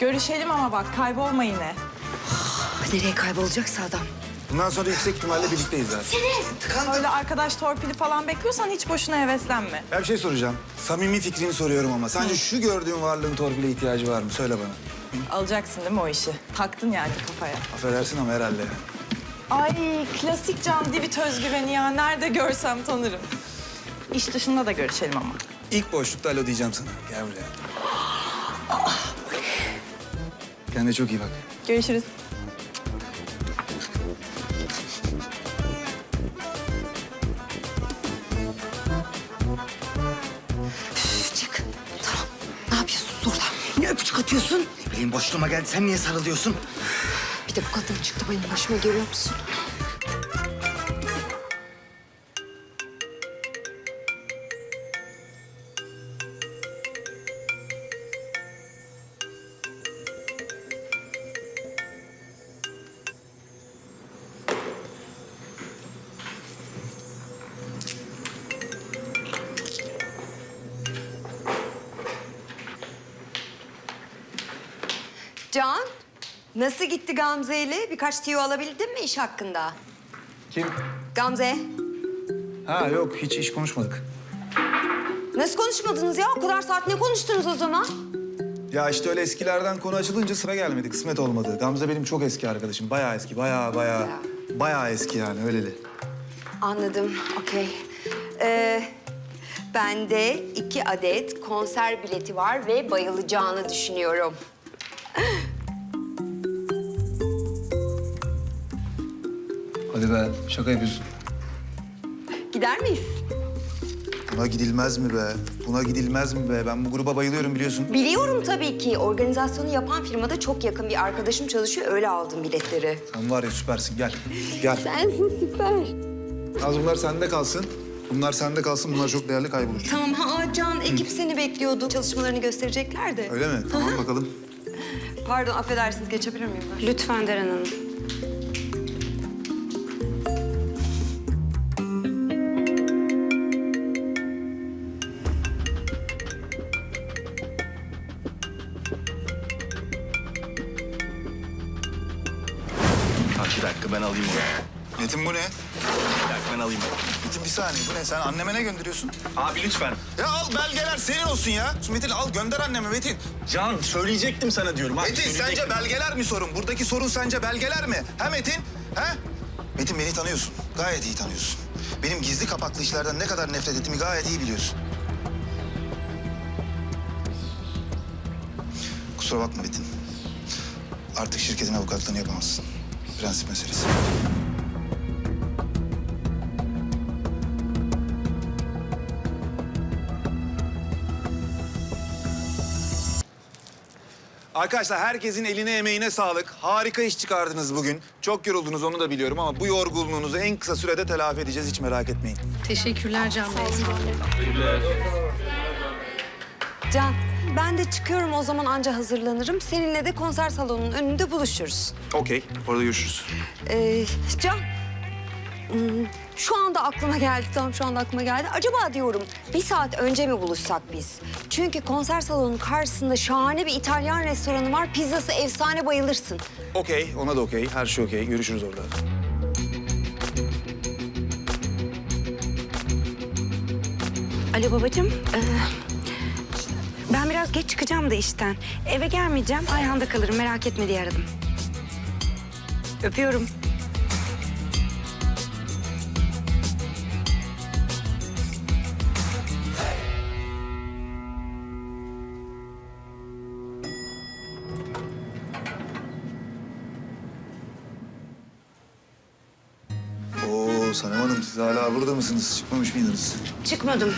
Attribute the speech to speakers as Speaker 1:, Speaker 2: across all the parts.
Speaker 1: Görüşelim ama bak kaybolma yine.
Speaker 2: Nereye kaybolacaksa adam.
Speaker 3: Bundan sonra yüksek ihtimalle birlikteyiz zaten.
Speaker 1: Öyle arkadaş torpili falan bekliyorsan hiç boşuna heveslenme.
Speaker 3: Ben bir şey soracağım. Samimi fikrini soruyorum ama. Sence şu gördüğün varlığın torpile ihtiyacı var mı? Söyle bana.
Speaker 1: Alacaksın değil mi o işi? Taktın yani kafaya.
Speaker 3: Affedersin ama herhalde.
Speaker 1: Ay klasik Can Divit özgüveni ya. Nerede görsem tanırım. İş dışında da görüşelim ama.
Speaker 3: İlk boşlukta alo diyeceğim sana. Gel buraya. Kendine çok iyi bak.
Speaker 1: Görüşürüz.
Speaker 2: Çık. Tamam. Ne yapıyorsun orada?
Speaker 4: Ne öpücük atıyorsun? Ne bileyim boşluğuma geldi. Sen niye sarılıyorsun?
Speaker 2: Bir de bu kadın çıktı benim başıma görüyor musun? Can, nasıl gitti Gamze ile? Birkaç tiyo alabildin mi iş hakkında?
Speaker 3: Kim?
Speaker 2: Gamze,
Speaker 3: Ha yok hiç iş konuşmadık.
Speaker 2: nasıl konuşmadınız ya? O kadar saat ne konuştunuz o zaman?
Speaker 3: Ya işte öyle eskilerden konu açılınca sıra gelmedi. Kısmet olmadı. Gamze benim çok eski arkadaşım. Bayağı eski. Bayağı bayağı. Bayağı eski yani öyleli.
Speaker 2: Anladım, okey. Ee, bende iki adet konser bileti var ve bayılacağını düşünüyorum.
Speaker 3: Be şaka yapıyorsun.
Speaker 2: Gider miyiz?
Speaker 3: Buna gidilmez mi be? Buna gidilmez mi be? Ben bu gruba bayılıyorum biliyorsun.
Speaker 2: Biliyorum tabii ki. Organizasyonu yapan firmada çok yakın bir arkadaşım çalışıyor. Öyle aldım biletleri.
Speaker 3: Sen var ya süpersin. Gel. Gel.
Speaker 2: Sensin süper.
Speaker 3: Az bunlar sende kalsın. Bunlar sende kalsın. Bunlar çok değerli kaybolur.
Speaker 2: Tamam, ha Can, ekip seni bekliyordu. Çalışmalarını gösterecekler de.
Speaker 3: Öyle mi? Tamam bakalım.
Speaker 2: Pardon, affedersiniz. Geçebilir miyim ben?
Speaker 5: Lütfen Deren Hanım.
Speaker 6: Ha, bir dakika ben alayım onu.
Speaker 3: Metin bu ne?
Speaker 6: Bir dakika ben alayım onu.
Speaker 3: Metin bir saniye. Bu ne? Sen anneme ne gönderiyorsun?
Speaker 6: Abi lütfen.
Speaker 3: Ya al belgeler senin olsun ya. Metin al gönder anneme Metin.
Speaker 6: Can söyleyecektim sana diyorum. Abi,
Speaker 3: Metin sence belgeler mi sorun? Buradaki sorun sence belgeler mi? Ha Metin? Ha? Metin beni tanıyorsun. Gayet iyi tanıyorsun. Benim gizli kapaklı işlerden ne kadar nefret ettiğimi gayet iyi biliyorsun. Kusura bakma Metin. Artık şirketin avukatlığını yapamazsın. Prensip meselesi. Arkadaşlar herkesin eline emeğine sağlık. Harika iş çıkardınız bugün. Çok yoruldunuz onu da biliyorum ama bu yorgunluğunuzu en kısa sürede telafi edeceğiz. Hiç merak etmeyin.
Speaker 5: Teşekkürler Can Bey.
Speaker 2: Can, ben de çıkıyorum o zaman anca hazırlanırım. Seninle de konser salonunun önünde buluşuruz.
Speaker 3: Okey. Orada görüşürüz.
Speaker 2: Ee, Can, hmm, şu anda aklıma geldi, tam şu anda aklıma geldi. Acaba diyorum bir saat önce mi buluşsak biz? Çünkü konser salonunun karşısında şahane bir İtalyan restoranı var. Pizzası efsane bayılırsın.
Speaker 3: Okey. Ona da okey. Her şey okey. Görüşürüz orada.
Speaker 5: Alo babacığım. ee, ben biraz geç çıkacağım da işten. Eve gelmeyeceğim. Ayhan'da kalırım merak etme diye aradım. Öpüyorum.
Speaker 3: Oo Sanem Hanım siz hala burada mısınız? Çıkmamış mıydınız?
Speaker 5: Çıkmadım.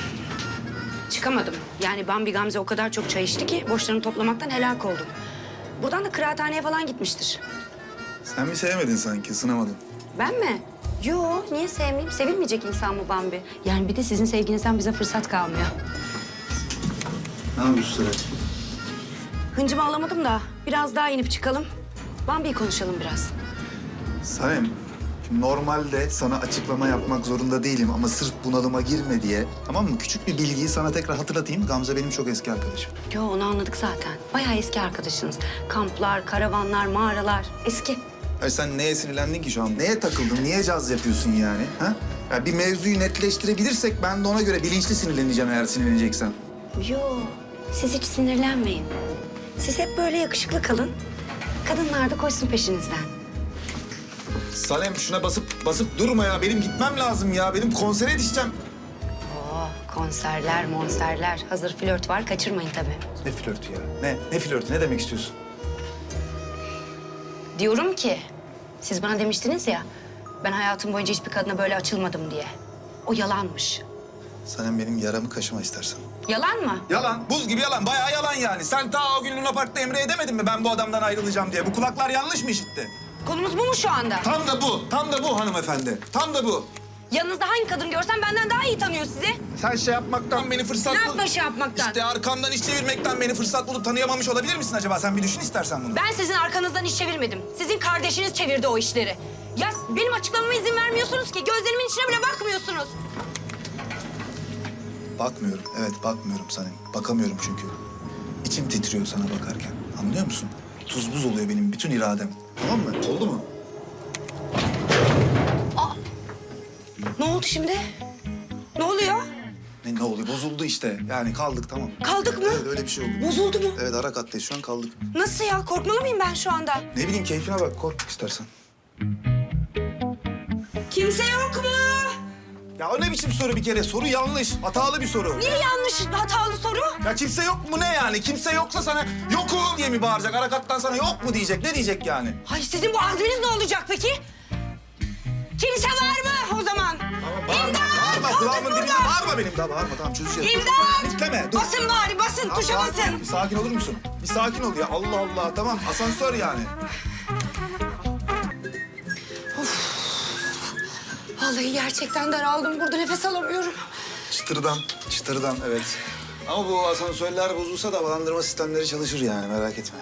Speaker 5: Çıkamadım. Yani Bambi Gamze o kadar çok çay içti ki borçlarını toplamaktan helak oldum. Buradan da kıraathaneye falan gitmiştir.
Speaker 3: Sen mi sevmedin sanki? Sınamadın.
Speaker 5: Ben mi? Yo, niye sevmeyeyim? Sevilmeyecek insan mı Bambi? Yani bir de sizin sevginizden bize fırsat kalmıyor.
Speaker 3: Ne yapıyorsun sen?
Speaker 5: Hıncımı alamadım da biraz daha inip çıkalım. Bambi'yi konuşalım biraz.
Speaker 3: Sanem, Şimdi normalde sana açıklama yapmak zorunda değilim ama sırf bunalıma girme diye. Tamam mı? Küçük bir bilgiyi sana tekrar hatırlatayım. Gamze benim çok eski arkadaşım.
Speaker 5: Yo onu anladık zaten. Bayağı eski arkadaşınız. Kamplar, karavanlar, mağaralar. Eski.
Speaker 3: Ay sen neye sinirlendin ki şu an? Neye takıldın? Niye caz yapıyorsun yani? Ha? Ya bir mevzuyu netleştirebilirsek ben de ona göre bilinçli sinirleneceğim eğer sinirleneceksen.
Speaker 5: Yo siz hiç sinirlenmeyin. Siz hep böyle yakışıklı kalın. Kadınlar da koşsun peşinizden.
Speaker 3: Salem şuna basıp basıp durma ya. Benim gitmem lazım ya. Benim konsere yetişeceğim.
Speaker 5: Oo, konserler, monserler. Hazır flört var, kaçırmayın tabii.
Speaker 3: Ne flörtü ya? Ne? Ne flörtü? Ne demek istiyorsun?
Speaker 5: Diyorum ki, siz bana demiştiniz ya... ...ben hayatım boyunca hiçbir kadına böyle açılmadım diye. O yalanmış.
Speaker 3: Salem benim yaramı kaşıma istersen.
Speaker 5: Yalan mı?
Speaker 3: Yalan. Buz gibi yalan. Bayağı yalan yani. Sen ta o gün Luna Park'ta Emre'ye demedin mi ben bu adamdan ayrılacağım diye? Bu kulaklar yanlış mı işitti?
Speaker 5: Konumuz bu mu şu anda?
Speaker 3: Tam da bu. Tam da bu hanımefendi. Tam da bu.
Speaker 5: Yanınızda hangi kadın görsem benden daha iyi tanıyor sizi.
Speaker 3: Sen şey yapmaktan beni fırsat
Speaker 5: Ne
Speaker 3: bul-
Speaker 5: yapma şey yapmaktan?
Speaker 3: İşte arkamdan iş çevirmekten beni fırsat bulup tanıyamamış olabilir misin acaba? Sen bir düşün istersen bunu.
Speaker 5: Ben sizin arkanızdan iş çevirmedim. Sizin kardeşiniz çevirdi o işleri. Ya benim açıklamama izin vermiyorsunuz ki. Gözlerimin içine bile bakmıyorsunuz.
Speaker 3: Bakmıyorum. Evet bakmıyorum sana. Bakamıyorum çünkü. İçim titriyor sana bakarken. Anlıyor musun? Tuz buz oluyor benim bütün iradem. Tamam mı? Oldu mu?
Speaker 5: Ne oldu şimdi? Ne oluyor?
Speaker 3: Ne, ne oluyor? Bozuldu işte. Yani kaldık tamam.
Speaker 5: Kaldık mı?
Speaker 3: Evet öyle bir şey oldu.
Speaker 5: Bozuldu mu?
Speaker 3: Evet ara kattayız şu an kaldık.
Speaker 5: Nasıl ya? Korkmalı mıyım ben şu anda?
Speaker 3: Ne bileyim keyfine bak kork istersen.
Speaker 5: Kimse yok mu?
Speaker 3: Ya o ne biçim soru bir kere? Soru yanlış. Hatalı bir soru.
Speaker 5: Niye yanlış, hatalı soru?
Speaker 3: Ya kimse yok mu ne yani? Kimse yoksa sana yokum diye mi bağıracak? Arakattan sana yok mu diyecek? Ne diyecek yani?
Speaker 5: Ay sizin bu azminiz ne olacak peki? Kimse var mı o zaman?
Speaker 3: Bağırma, bağırma.
Speaker 5: kaldık
Speaker 3: Kulağımın dibinde
Speaker 5: burada.
Speaker 3: bağırma benim daha. Bağırma tamam çözeceğiz.
Speaker 5: İmdat!
Speaker 3: Bitleme dur.
Speaker 5: Basın bari, basın,
Speaker 3: Tamam,
Speaker 5: tuşa
Speaker 3: sakin
Speaker 5: basın.
Speaker 3: Bir sakin olur musun? Bir sakin ol ya. Allah Allah tamam asansör yani.
Speaker 5: Vallahi gerçekten daraldım. Burada nefes alamıyorum.
Speaker 3: Çıtırdan, çıtırdan evet. Ama bu asansörler bozulsa da havalandırma sistemleri çalışır yani merak etme.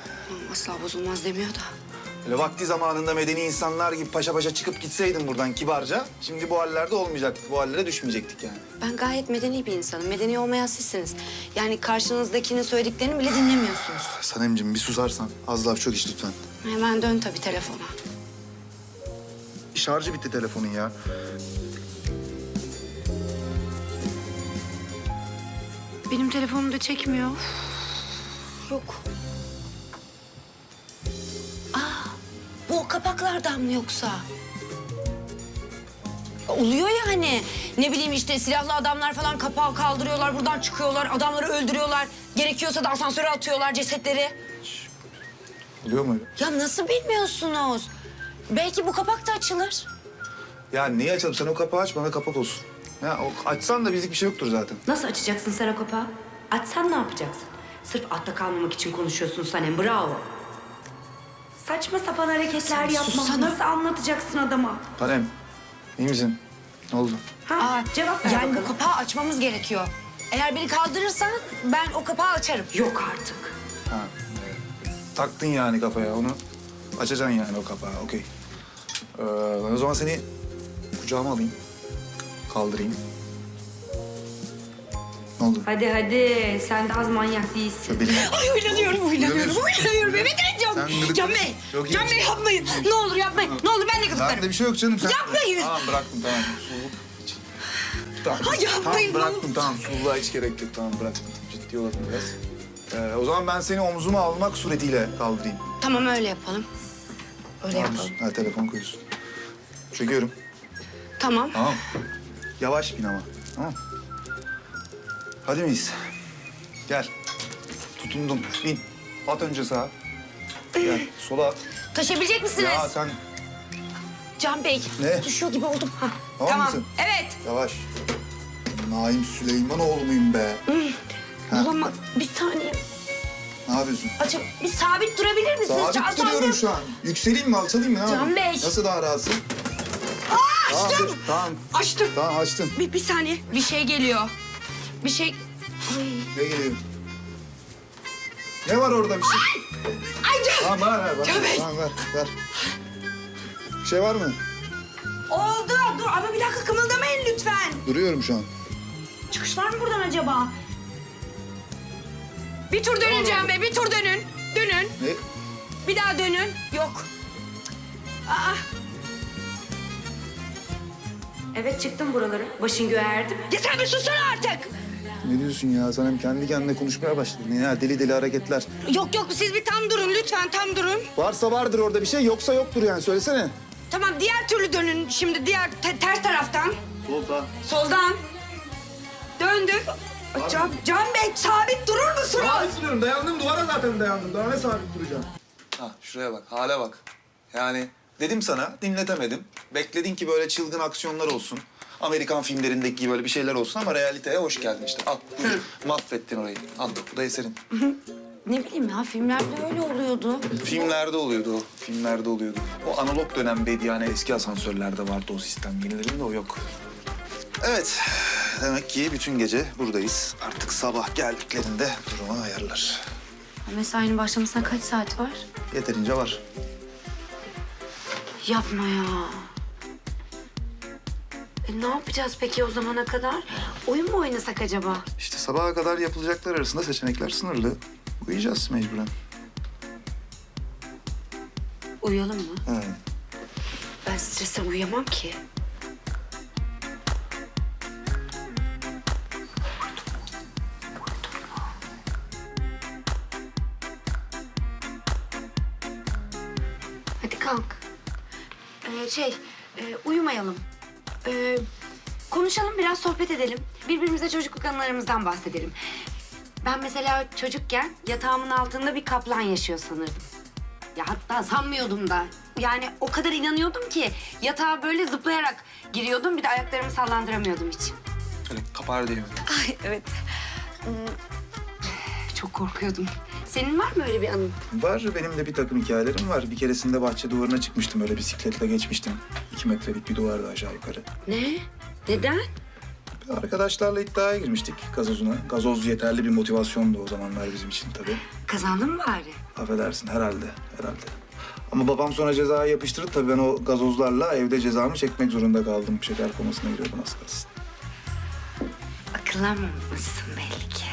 Speaker 5: Asla bozulmaz demiyor da.
Speaker 3: Böyle vakti zamanında medeni insanlar gibi paşa paşa çıkıp gitseydin buradan kibarca... ...şimdi bu hallerde olmayacaktık, bu hallere düşmeyecektik yani.
Speaker 5: Ben gayet medeni bir insanım. Medeni olmayan sizsiniz. Yani karşınızdakinin söylediklerini bile dinlemiyorsunuz.
Speaker 3: Sanemciğim bir susarsan az laf çok iş lütfen.
Speaker 5: Hemen dön tabii telefona.
Speaker 3: Şarjı bitti telefonun ya.
Speaker 5: Benim telefonum da çekmiyor. Yok. Aa, bu o kapaklardan mı yoksa? Oluyor yani. Ne bileyim işte silahlı adamlar falan kapağı kaldırıyorlar, buradan çıkıyorlar, adamları öldürüyorlar. Gerekiyorsa da asansöre atıyorlar cesetleri.
Speaker 3: Oluyor mu öyle?
Speaker 5: Ya nasıl bilmiyorsunuz? Belki bu kapak da açılır.
Speaker 3: Ya niye açalım? Sen o kapağı aç, bana kapak olsun. Ya o, açsan da bizlik bir şey yoktur zaten.
Speaker 5: Nasıl açacaksın sen o kapağı? Açsan ne yapacaksın? Sırf altta kalmamak için konuşuyorsun Sanem, bravo. Saçma sapan hareketler yapma. Nasıl anlatacaksın adama?
Speaker 3: Sanem, iyi misin? Ne oldu?
Speaker 5: Ha, cevap ver Yani bu kapağı açmamız gerekiyor. Eğer beni kaldırırsan ben o kapağı açarım. Yok artık.
Speaker 3: Ha. Taktın yani kafaya onu. Açacaksın yani o kapağı, okey. Ee, ben o zaman seni kucağıma alayım. Kaldırayım. Ne oldu?
Speaker 5: Hadi hadi, sen de az manyak değilsin.
Speaker 3: Ya benim...
Speaker 5: Ay huylanıyorum, huylanıyorum, huylanıyorum. Evet, Can,
Speaker 3: Sen gıdık-
Speaker 5: Can Bey,
Speaker 3: Yok,
Speaker 5: Can
Speaker 3: yok.
Speaker 5: Bey yapmayın. Ne olur yapmayın, ne olur ben de gıdıklarım.
Speaker 3: Bende bir şey yok canım. Sen...
Speaker 5: Yapmayın.
Speaker 3: Tamam bıraktım tamam. Sululuk için. Tamam.
Speaker 5: Ay, yapmayın,
Speaker 3: Tamam bıraktım tamam. Sululuğa hiç gerek yok. Tamam bıraktım. Ciddi olalım biraz. Ee, o zaman ben seni omzuma almak suretiyle kaldırayım.
Speaker 5: Tamam öyle yapalım. Öyle yapalım.
Speaker 3: Ha, telefon koyuyorsun. Çekiyorum.
Speaker 5: Tamam.
Speaker 3: Tamam. Yavaş bin ama. Tamam. Hadi miyiz? Gel. Tutundum. Bin. At önce sağa. Gel. Sola at.
Speaker 5: Taşıyabilecek misiniz?
Speaker 3: Ya sen
Speaker 5: Can Bey,
Speaker 3: Ne?
Speaker 5: düşüyor gibi oldum. Ha,
Speaker 3: Tamam mısın?
Speaker 5: Evet.
Speaker 3: yavaş. Naim Süleymanoğlu muyum be?
Speaker 5: Olamaz. Bir saniye.
Speaker 3: Ne yapıyorsun?
Speaker 5: Acaba bir sabit durabilir misiniz?
Speaker 3: Sabit
Speaker 5: Can-
Speaker 3: duruyorum şu an. Yükseleyim mi, alçalayım mı? Ne
Speaker 5: Can
Speaker 3: yapayım?
Speaker 5: Bey.
Speaker 3: Nasıl daha rahatsın?
Speaker 5: Açtım.
Speaker 3: Tamam, dur. tamam.
Speaker 5: Açtım.
Speaker 3: Tamam açtın.
Speaker 5: Bir, bir saniye. Bir şey geliyor. Bir şey...
Speaker 3: Ne geliyor? Ne var orada bir şey?
Speaker 5: Ay Can.
Speaker 3: Tamam ver ver.
Speaker 5: Can Bey.
Speaker 3: Tamam ver ver. Bir şey var mı?
Speaker 5: Oldu. Dur ama bir dakika kımıldamayın lütfen.
Speaker 3: Duruyorum şu an.
Speaker 5: Çıkış var mı buradan acaba?
Speaker 2: Bir tur dönün Can Bey, bir tur dönün. Dönün.
Speaker 3: Ne?
Speaker 2: Bir daha dönün. Yok. Aa,
Speaker 5: Evet çıktım buraları. Başın göğe erdi mi?
Speaker 2: yeter bir sussana artık.
Speaker 3: Ne diyorsun ya? Sen hem kendi kendine konuşmaya başladın. Ya deli deli hareketler.
Speaker 2: Yok yok siz bir tam durun lütfen tam durun.
Speaker 3: Varsa vardır orada bir şey, yoksa yoktur yani. Söylesene.
Speaker 2: Tamam diğer türlü dönün şimdi diğer te- ters taraftan.
Speaker 3: Solda.
Speaker 2: Soldan. Döndük. Can, Can Bey sabit durur musunuz?
Speaker 3: Sabit duruyorum. Dayandım duvara zaten dayandım. Daha ne sabit duracağım? Ha şuraya bak, hale bak. Yani dedim sana, dinletemedim. Bekledin ki böyle çılgın aksiyonlar olsun. Amerikan filmlerindeki gibi böyle bir şeyler olsun ama realiteye hoş geldin işte. Al, buyur. Mahvettin orayı. Al, bu da eserin.
Speaker 5: Ne bileyim ya filmlerde öyle oluyordu.
Speaker 3: Filmlerde oluyordu o, filmlerde oluyordu. O analog dönemdeydi yani eski asansörlerde vardı o sistem. Yenilerinde o yok. Evet, demek ki bütün gece buradayız. Artık sabah geldiklerinde durumu ayarlar.
Speaker 5: Mesainin başlamasına kaç saat var?
Speaker 3: Yeterince var.
Speaker 5: Yapma ya. E, ne yapacağız peki o zamana kadar? Oyun mu oynasak acaba?
Speaker 3: İşte sabaha kadar yapılacaklar arasında seçenekler sınırlı. Uyuyacağız mecburen.
Speaker 5: Uyuyalım mı?
Speaker 3: Evet.
Speaker 5: Ben strese uyuyamam ki. Şey, e, uyumayalım. Ee, konuşalım, biraz sohbet edelim. Birbirimize çocukluk anılarımızdan bahsedelim. Ben mesela çocukken yatağımın altında bir kaplan yaşıyor sanırdım. Ya hatta sanmıyordum da. Yani o kadar inanıyordum ki yatağa böyle zıplayarak giriyordum. Bir de ayaklarımı sallandıramıyordum hiç.
Speaker 3: Öyle kapar diye mi?
Speaker 5: Ay evet. Hmm, Çok korkuyordum. Senin var mı öyle bir anın?
Speaker 3: Var, benim de bir takım hikayelerim var. Bir keresinde bahçe duvarına çıkmıştım, öyle bisikletle geçmiştim. İki metrelik bir duvardı aşağı yukarı.
Speaker 5: Ne? Neden?
Speaker 3: Arkadaşlarla iddiaya girmiştik gazozuna. Gazoz yeterli bir motivasyondu o zamanlar bizim için tabii.
Speaker 5: Kazandın mı bari?
Speaker 3: Affedersin herhalde, herhalde. Ama babam sonra cezayı yapıştırdı tabii ben o gazozlarla evde cezamı çekmek zorunda kaldım. Şeker komasına giriyordum az kalsın.
Speaker 5: Akıllanmamışsın belli ki.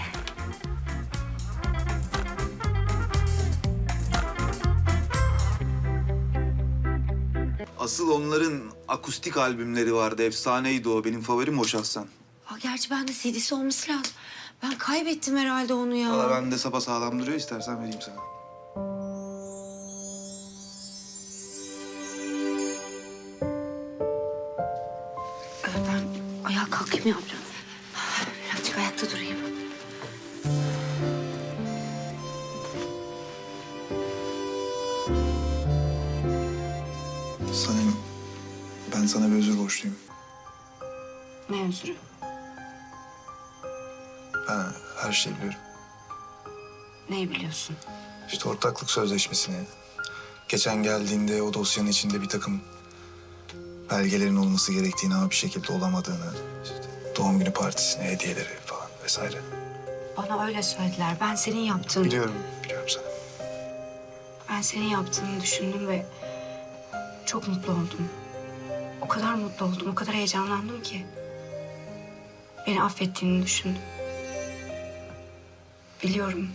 Speaker 3: Asıl onların akustik albümleri vardı. Efsaneydi o. Benim favorim o şahsen.
Speaker 5: Aa, gerçi bende CD'si olması lazım. Ben kaybettim herhalde onu ya.
Speaker 3: Valla bende sapasağlam duruyor. istersen vereyim sana. Borçluyum.
Speaker 5: Ne özrü?
Speaker 3: Ben her şeyi biliyorum.
Speaker 5: Neyi biliyorsun?
Speaker 3: İşte ortaklık sözleşmesini. Geçen geldiğinde o dosyanın içinde bir takım belgelerin olması gerektiğini ama bir şekilde olamadığını. işte doğum günü partisine hediyeleri falan vesaire.
Speaker 5: Bana öyle söylediler. Ben senin yaptığını...
Speaker 3: Biliyorum, biliyorum sana.
Speaker 5: Ben senin yaptığını düşündüm ve çok mutlu oldum. Kadar mutlu oldum, o kadar heyecanlandım ki. Beni affettiğini düşündüm. Biliyorum.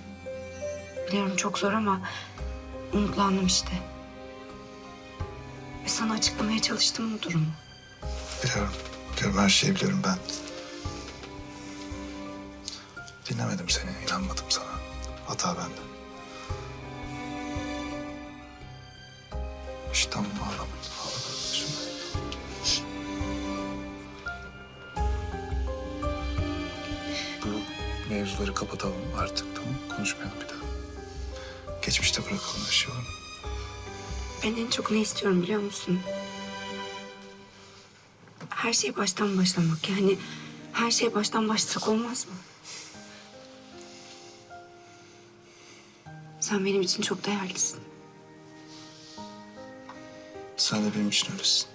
Speaker 5: Biliyorum çok zor ama umutlandım işte. Ve sana açıklamaya çalıştım bu durumu.
Speaker 3: Biliyorum, biliyorum her şeyi biliyorum ben. Dinlemedim seni, inanmadım sana. Hata bende. İşte tamam ağlama. Mevzuları kapatalım artık tamam Konuşmayalım bir daha. Geçmişte bırakalım mu?
Speaker 5: Ben en çok ne istiyorum biliyor musun? Her şey baştan başlamak. Yani her şey baştan başlasak olmaz mı? Sen benim için çok değerlisin.
Speaker 3: Sen de benim için öylesin.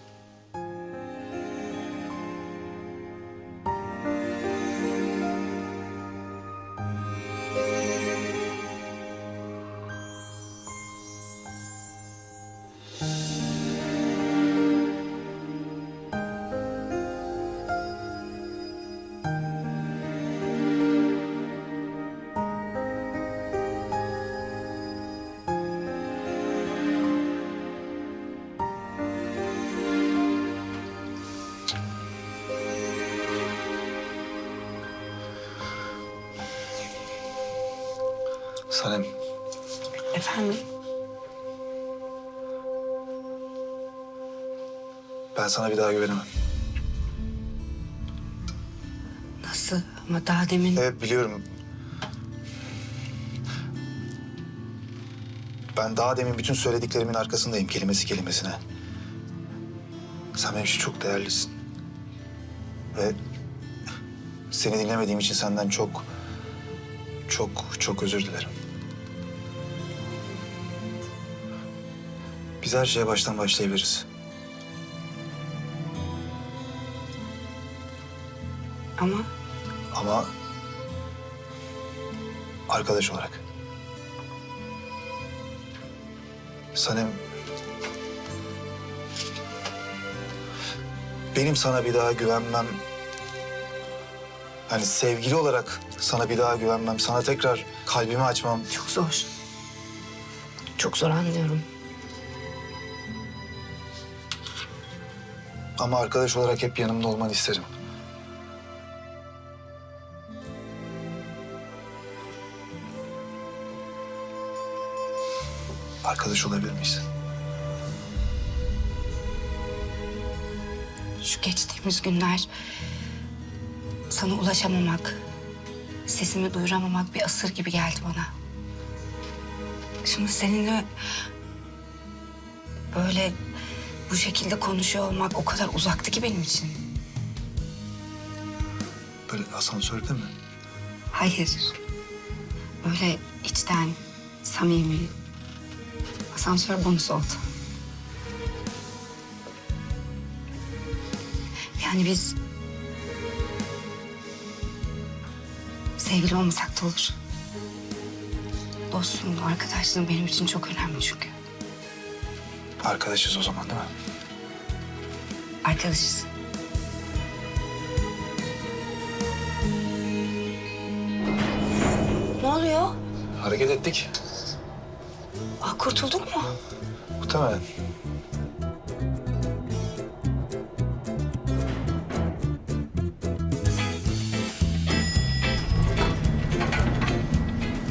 Speaker 3: Sanem,
Speaker 5: Efendim?
Speaker 3: ben sana bir daha güvenemem.
Speaker 5: Nasıl? Ama daha demin...
Speaker 3: Evet biliyorum. Ben daha demin bütün söylediklerimin arkasındayım kelimesi kelimesine. Sen benim için çok değerlisin. Ve seni dinlemediğim için senden çok, çok, çok özür dilerim. Biz her şeye baştan başlayabiliriz.
Speaker 5: Ama
Speaker 3: Ama arkadaş olarak. Sanem... Benim sana bir daha güvenmem... Hani sevgili olarak sana bir daha güvenmem, sana tekrar kalbimi açmam...
Speaker 5: çok zor. Çok zor anlıyorum.
Speaker 3: Ama arkadaş olarak hep yanımda olmanı isterim. Arkadaş olabilir miyiz?
Speaker 5: Şu geçtiğimiz günler sana ulaşamamak, sesimi duyuramamak bir asır gibi geldi bana. Şimdi seninle böyle bu şekilde konuşuyor olmak o kadar uzaktı ki benim için.
Speaker 3: Böyle asansörde mi?
Speaker 5: Hayır. Böyle içten, samimi. Asansör bonus oldu. Yani biz... Sevgili olmasak da olur. Dostluğun, arkadaşlığın benim için çok önemli çünkü.
Speaker 3: Arkadaşız o zaman değil mi?
Speaker 5: Arkadaşız. Ne oluyor?
Speaker 3: Hareket ettik.
Speaker 5: Aa, kurtulduk mu?
Speaker 3: Muhtemelen.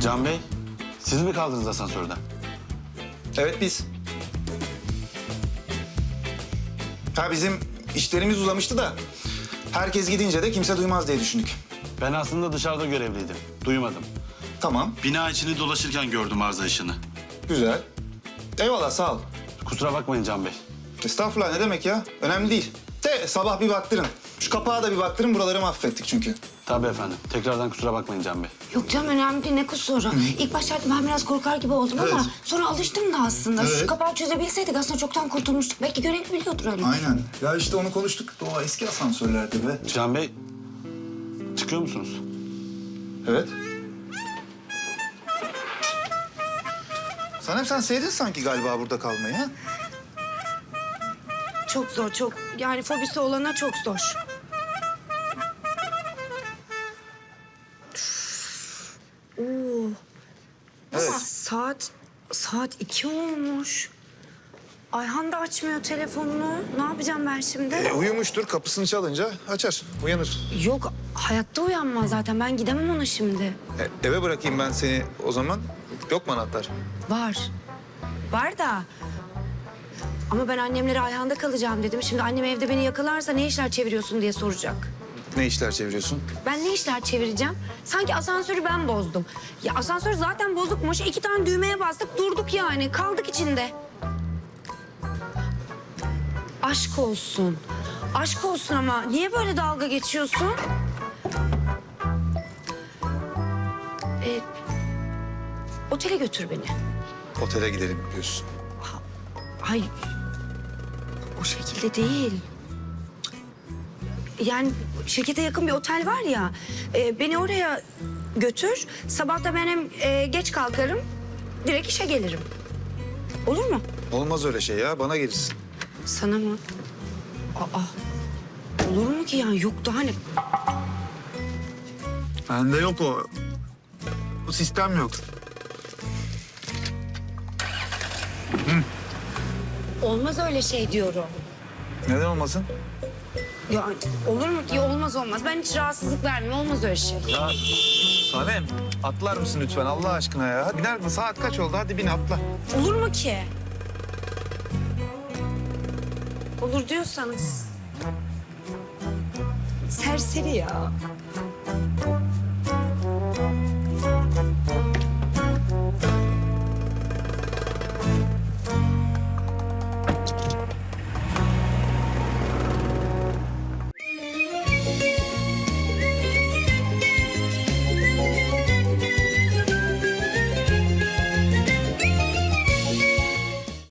Speaker 6: Can Bey, siz mi kaldınız asansörden?
Speaker 3: Evet biz. Ha bizim işlerimiz uzamıştı da herkes gidince de kimse duymaz diye düşündük.
Speaker 6: Ben aslında dışarıda görevliydim. Duymadım.
Speaker 3: Tamam,
Speaker 6: Bina içini dolaşırken gördüm arıza ışını.
Speaker 3: güzel. Eyvallah sağ ol.
Speaker 6: Kusura bakmayın Can Bey.
Speaker 3: Estağfurullah ne demek ya? Önemli değil. De sabah bir baktırın. Şu kapağa da bir baktırın buraları mahvettik çünkü.
Speaker 6: Tabii efendim. Tekrardan kusura bakmayın Can Bey.
Speaker 5: Yok canım önemli değil ne kusuru. İlk başlarda ben biraz korkar gibi oldum ama sonra alıştım da aslında. Şu
Speaker 3: Evet.
Speaker 5: kapağı çözebilseydik aslında çoktan kurtulmuştuk. Belki görevli biliyordur öyle.
Speaker 3: Aynen. Ya işte onu konuştuk. O eski asansörlerde be.
Speaker 6: Can Bey, çıkıyor musunuz?
Speaker 3: Evet. Sanem sen sevdin sanki galiba burada kalmayı ha?
Speaker 5: Çok zor çok. Yani fobisi olana çok zor. Saat saat iki olmuş. Ayhan da açmıyor telefonunu. Ne yapacağım ben şimdi?
Speaker 3: E, uyumuştur kapısını çalınca açar, uyanır.
Speaker 5: Yok hayatta uyanmaz zaten. Ben gidemem ona şimdi.
Speaker 3: E, eve bırakayım ben seni o zaman. Yok mu anahtar?
Speaker 5: Var. Var da. Ama ben annemlere Ayhan'da kalacağım dedim. Şimdi annem evde beni yakalarsa ne işler çeviriyorsun diye soracak.
Speaker 3: Ne işler çeviriyorsun?
Speaker 5: Ben ne işler çevireceğim? Sanki asansörü ben bozdum. Ya asansör zaten bozukmuş. İki tane düğmeye bastık durduk yani. Kaldık içinde. Aşk olsun. Aşk olsun ama niye böyle dalga geçiyorsun? Ee, otele götür beni.
Speaker 3: Otele gidelim diyorsun.
Speaker 5: Hayır. O şekilde değil. Yani şirkete yakın bir otel var ya. e, beni oraya götür. Sabah da ben hem e, geç kalkarım. Direkt işe gelirim. Olur mu?
Speaker 3: Olmaz öyle şey ya, bana gelirsin.
Speaker 5: Sana mı? Aa. Olur mu ki yani? Yok daha ne?
Speaker 3: Bende yok o. Bu sistem yok.
Speaker 5: Olmaz öyle şey diyorum.
Speaker 3: Neden olmasın?
Speaker 5: Ya olur mu ki? Olmaz olmaz. Ben hiç rahatsızlık vermiyorum. Olmaz öyle şey.
Speaker 3: Ya Sanem atlar mısın lütfen Allah aşkına ya? Hadi nerede? Saat kaç oldu? Hadi bin atla.
Speaker 5: Olur mu ki? Olur diyorsanız.
Speaker 2: Serseri ya.